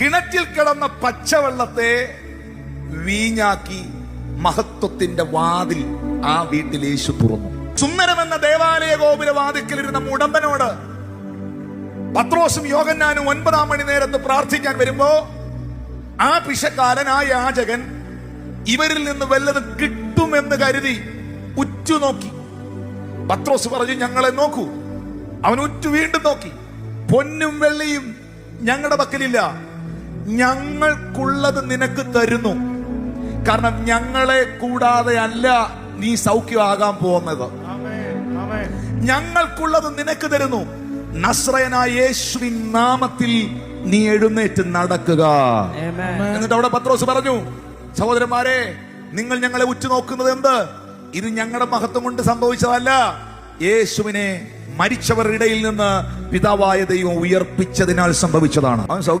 കിണറ്റിൽ കിടന്ന പച്ചവെള്ളത്തെ വീഞ്ഞാക്കി മഹത്വത്തിന്റെ വാതിൽ ആ വീട്ടിൽ യേശു തുറന്നു. സുന്ദരമെന്ന ദേവാലയ ഗോപുര വാതിക്കലിരുന്ന മുടമ്പനോട് പത്രോസും യോഗന്നാനും ഒൻപതാം മണി നേരത്ത് പ്രാർത്ഥിക്കാൻ വരുമ്പോ ആ പിശക്കാരൻ ആ യാചകൻ ഇവരിൽ നിന്ന് വല്ലത് കിട്ടുമെന്ന് കരുതി ഉറ്റുനോക്കി പത്രോസ് പറഞ്ഞു ഞങ്ങളെ നോക്കൂ. അവൻ ഉറ്റു വീണ്ടും നോക്കി. പൊന്നും വെള്ളിയും ഞങ്ങളുടെ പക്കലില്ല. ഞങ്ങൾക്കുള്ളത് നിനക്ക് തരുന്നു. കാരണം ഞങ്ങളെ കൂടാതെ അല്ല നീ സൗഖ്യമാകാൻ പോകുന്നത്. ഞങ്ങൾക്കുള്ളത് നിനക്ക് തരുന്നു. നസ്രയനായ യേശുവിൻ നാമത്തിൽ നീ എഴുന്നേറ്റ് നടക്കുക. എന്നിട്ട് അവിടെ പത്രോസ് പറഞ്ഞു സഹോദരന്മാരെ നിങ്ങൾ ഞങ്ങളെ ഉറ്റുനോക്കുന്നത് എന്ത്? ഇത് ഞങ്ങളുടെ മഹത്വം കൊണ്ട് സംഭവിച്ചതല്ല. യേശുവിനെ മരിച്ചവരുടെ ഇടയിൽ നിന്ന് പിതാവായ ദൈവം ഉയർപ്പിച്ചതിനാൽ സംഭവിച്ചതാണ്. അവൻ